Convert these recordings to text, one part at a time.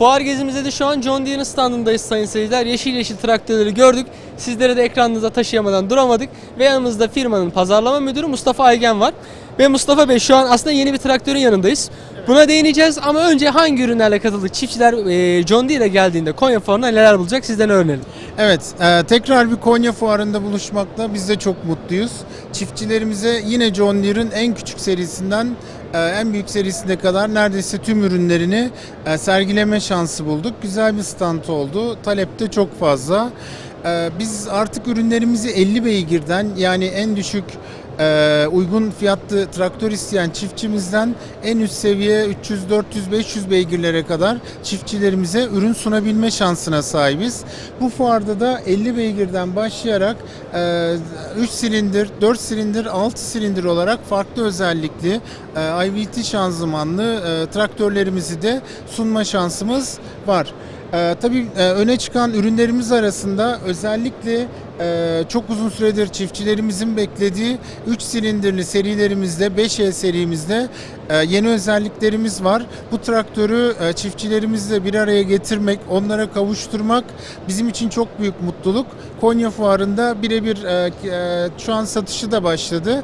Fuar gezimizde de şu an John Deere'ın standındayız sayın seyirciler. Yeşil yeşil traktörleri gördük. Sizlere de ekranınıza taşıyamadan duramadık. Ve yanımızda firmanın pazarlama müdürü Mustafa Aygen var. Ve Mustafa Bey şu an aslında yeni bir traktörün yanındayız. Buna değineceğiz ama önce hangi ürünlerle katıldık? Çiftçiler e, John Deere'e geldiğinde Konya Fuarı'na neler bulacak sizden öğrenelim. Evet, e, tekrar bir Konya Fuarı'nda buluşmakla biz de çok mutluyuz. Çiftçilerimize yine John Deere'ın en küçük serisinden en büyük serisine kadar neredeyse tüm ürünlerini e, sergileme şansı bulduk. Güzel bir stand oldu. Talep de çok fazla. E, Biz artık ürünlerimizi 50 beygirden yani en düşük e, uygun fiyatlı traktör isteyen çiftçimizden en üst seviye 300, 400, 500 beygirlere kadar çiftçilerimize ürün sunabilme şansına sahibiz. Bu fuarda da 50 beygirden başlayarak e, 3 silindir, 4 silindir, 6 silindir olarak farklı özellikli e, IVT şanzımanlı e, traktörlerimizi de sunma şansımız var. Ee, tabii e, öne çıkan ürünlerimiz arasında özellikle e, çok uzun süredir çiftçilerimizin beklediği 3 silindirli serilerimizde 5E serimizde e, yeni özelliklerimiz var. Bu traktörü e, çiftçilerimizle bir araya getirmek, onlara kavuşturmak bizim için çok büyük mutluluk. Konya Fuarı'nda birebir e, şu an satışı da başladı.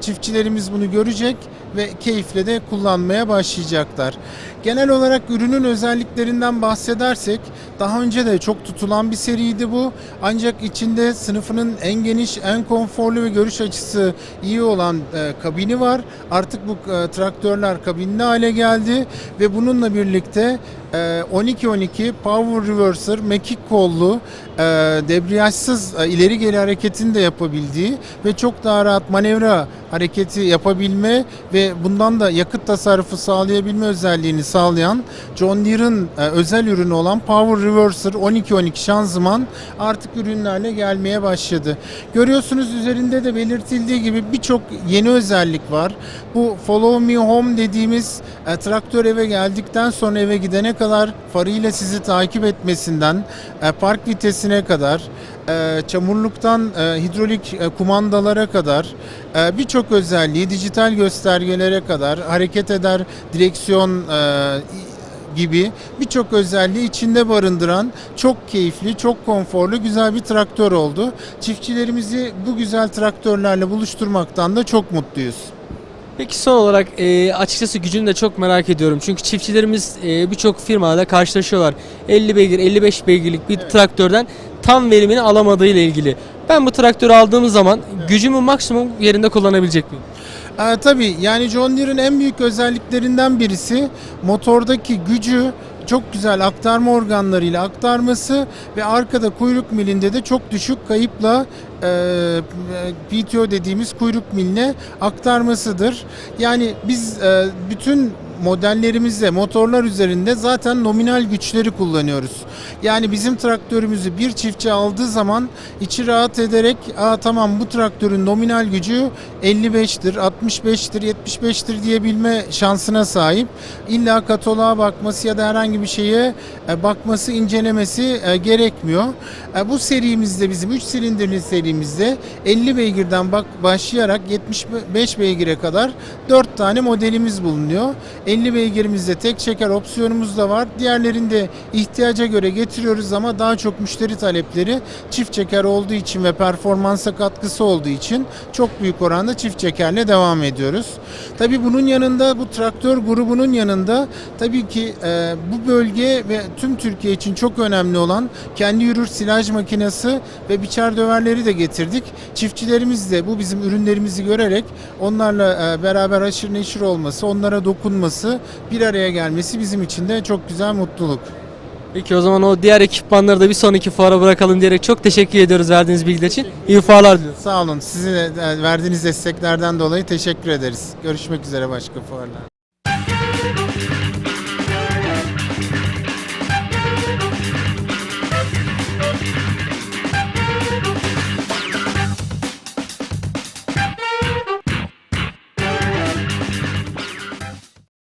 Çiftçilerimiz bunu görecek ve keyifle de kullanmaya başlayacaklar. Genel olarak ürünün özelliklerinden bahsedersek daha önce de çok tutulan bir seriydi bu. Ancak içinde sınıfının en geniş, en konforlu ve görüş açısı iyi olan e, kabini var. Artık bu e, traktörler kabinli hale geldi ve bununla birlikte 12-12 Power Reverser, mekik kollu, e, debriyajsız e, ileri geri hareketini de yapabildiği ve çok daha rahat manevra hareketi yapabilme ve bundan da yakıt tasarrufu sağlayabilme özelliğini sağlayan John Deere'ın e, özel ürünü olan Power Reverser 12-12 şanzıman artık ürünlerle gelmeye başladı. Görüyorsunuz üzerinde de belirtildiği gibi birçok yeni özellik var. Bu Follow Me Home dediğimiz traktör eve geldikten sonra eve gidene kadar farıyla sizi takip etmesinden e, park vitesine kadar e, çamurluktan e, hidrolik kumandalara kadar birçok özelliği dijital göstergelere kadar hareket eder direksiyon gibi birçok özelliği içinde barındıran çok keyifli, çok konforlu, güzel bir traktör oldu. Çiftçilerimizi bu güzel traktörlerle buluşturmaktan da çok mutluyuz. Peki son olarak e, açıkçası gücünü de çok merak ediyorum. Çünkü çiftçilerimiz e, birçok firmada karşılaşıyorlar. 50 beygir, 55 beygirlik bir traktörden tam verimini alamadığı ile ilgili. Ben bu traktörü aldığım zaman gücümü maksimum yerinde kullanabilecek miyim? Ee, tabii yani John Deere'ın en büyük özelliklerinden birisi motordaki gücü çok güzel aktarma organlarıyla aktarması ve arkada kuyruk milinde de çok düşük kayıpla e, PTO dediğimiz kuyruk miline aktarmasıdır. Yani biz e, bütün modellerimizde motorlar üzerinde zaten nominal güçleri kullanıyoruz. Yani bizim traktörümüzü bir çiftçi aldığı zaman içi rahat ederek Aa, tamam bu traktörün nominal gücü 55'tir, 65'tir, 75'tir diyebilme şansına sahip. İlla kataloğa bakması ya da herhangi bir şeye e, bakması, incelemesi e, gerekmiyor. E, Bu serimizde bizim 3 silindirli serimizde 50 beygirden başlayarak 75 beygire kadar 4 tane modelimiz bulunuyor. 50 beygirimizde tek çeker opsiyonumuz da var. Diğerlerinde ihtiyaca göre getiriyoruz ama daha çok müşteri talepleri çift çeker olduğu için ve performansa katkısı olduğu için çok büyük oranda çift çekerle devam ediyoruz. Tabii bunun yanında bu traktör grubunun yanında tabii ki e, bu bölge ve tüm Türkiye için çok önemli olan kendi yürür silaj makinesi ve biçer döverleri de getirdik. Çiftçilerimiz de bu bizim ürünlerimizi görerek onlarla e, beraber aşırı neşir olması, onlara dokunması, bir araya gelmesi bizim için de çok güzel mutluluk. Peki o zaman o diğer ekipmanları da bir sonraki fuara bırakalım diyerek çok teşekkür ediyoruz verdiğiniz bilgiler için. İyi fuarlar diliyoruz. Sağ olun. Sizin de, e, verdiğiniz desteklerden dolayı teşekkür ederiz. Görüşmek üzere başka fuarlarda.